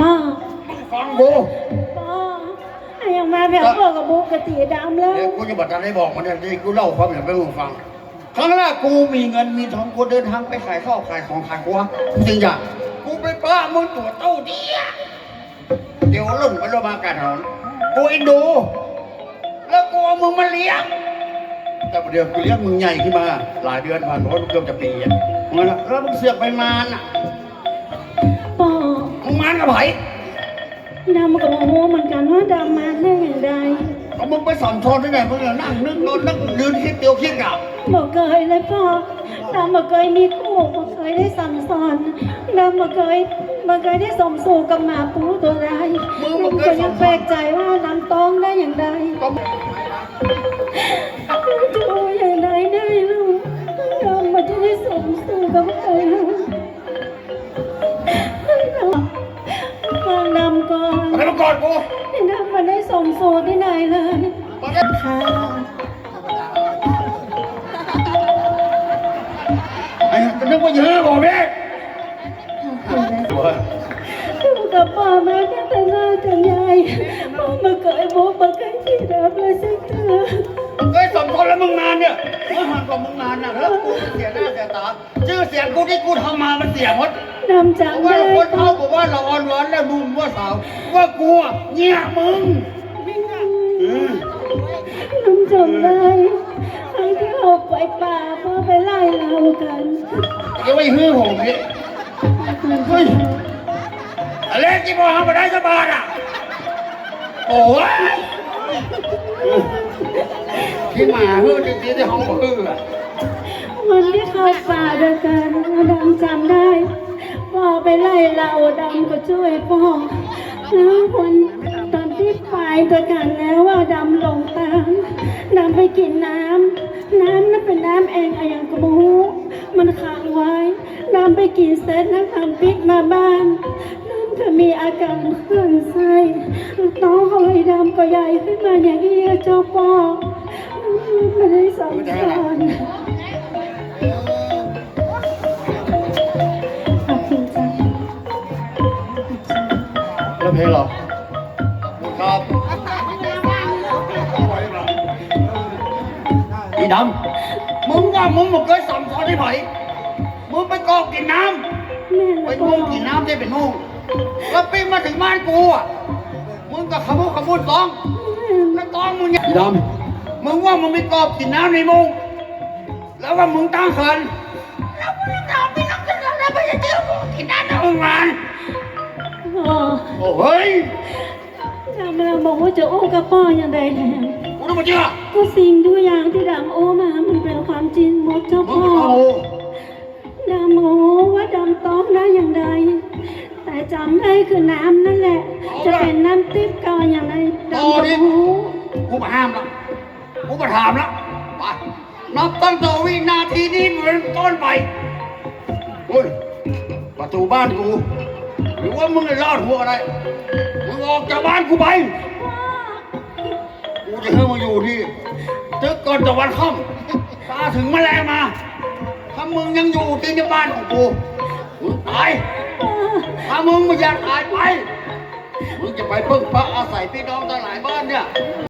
พ่อฟังกูพ่อไอ้ยังมาแบบพ่อกับบุ๊กกะตีดำแล้วเดี๋ยวกูจะบอกจะได้บอกมันเนี่ยที่กูเล่าความอย่างไปมึงฟัง ครั้งแรกกูมีเงินมีทองกูเดินทางไปขายข้าวขายของขายกัวจริงจ้ะกูไปป้ามึงตัวเต้าเดียเดี๋ยวหล่นไปโรงพยาบาลการถนนกูเอ็นดู แล้วกูเอามึงมาเลี้ยงแต่ประเดี๋ยวกูเลี้ยงมึงใหญ่ขึ้นมา หลายเดือนผ่านไปเกือบจะปีอะมึงนะแล้วมึงเสือกไปมานอะพ่อ มึงมานกับไผ่ดำกับโมโหเหมือนกันว่าดำมาได้อย่างไรเอามึงไปสอนชอนที่ไหนมึงเนี่ยนั่งนึกนอนนั่งยืนคิดเดียวคิดกับบอกเคยเลยพ่อดำบอกเคยมีคู่บอกเคยได้สั่งสอนดำบอกเคยบอกเคยได้สมสู่กับหมาปูตัวร้ายดำก็ยังแปลกใจว่าดำต้องได้อย่างไร ได้สมสู่ที่ไหนเลยมาเนี่ยค่ะไอ้นึกว่ายื้อบอกแม่อยู่กับพ่อมาตั้งแต่หน้าจนใหญ่พ่อมาเคยบอกมาเคยที่ดำเลยสักเธอเฮ้ยสองคนแล้วมึงนานเนี่ยเมื่อห่างกับมึงนานนะแล้วกูเสียหน้าเสียตาชื่อเสียงกูที่กูทำมามันเสียหมดดำเพราะจำว่าได้คนเขาบอกว่าเราอ่อนหวานแล้วนุ่มว่าสาวว่ากูอะเงี้ยมึง กันจะไปฮื้อผมนี่เฮ้ยอะไรที่บอกทำมาได้สบายอะโอ้ยที่มาฮื้อจริงๆที่ห้องฮื้ออะวันที่เข้าป่าด้วยกันดำจำได้พ่อไปไล่เราดำก็ช่วยพ่อแล้วคนตอนที่ไปด้วยกันแล้วว่าดำหลงทางดำไปกินน้ำน้ำนั้นเป็นน้ำเองอะอย่างกระมู มันขังไว้ดำไปกินเสร็จแล้วทำปิกมาบ้านดำจะมีอาการคลื่นไส้น้องของไอ้ดำก็ใหญ่ขึ้นมาอย่างนี้เจ้าพ่อไม่ได้สอนสอนขอบคุณจ้ะแล้วเพลงเหรอครับอีดำ มึงว่ามึงมาเคยสั่งสอนที่ไผ่มึงไปกอกกินน้ำแม่ไปแล้วก็มุ่งกินน้ำได้เป็นมุ่งแล้วปิ้งมาถึงบ้านกูอะมึงก็ขมุกขมุนตองแล้วตองมึงเนี่ยดำมึงว่ามึงไม่กอบกินน้ำในมุงแล้วว่ามึงตั้งคันแล้วมึงเอาไปทำกันแล้วไปจะเจอมึงกินน้ำในห้องงานพ่อโอ้เฮ้ยจำเราบอกว่าจะโอ้กับพ่ออย่างไรแทนกูต้องมาเจอก็สิ่งทุกอย่ ความจริงหมดเจ้ามึงพ่อก็เอาดำโอ้ว่าดำต้องได้อย่างไรแต่จำได้คือน้ำนั่นแหละ จะเป็นน้ำติ๊บก่อนอย่างไรดำก็รู้กูมาห้ามแล้วกูมาถามแล้วไปนับตั้งแต่วินาทีนี้เป็นต้นไปโอ้ยประตูบ้านกูหรือว่ามึงได้รอดหัวอะไรมึงออกจากบ้านกูไปกูจะให้มึงอยู่ที่ตึกก่อนตะวันค่ำ ตาถึงแมลงมา ถ้ามึงยังอยู่ที่ในบ้านของกูมึงตาย ถ้ามึงไม่อยากตายไป มึงจะไปพึ่งพระอาศัยพี่น้องทั้งหลายบ้านเนี่ย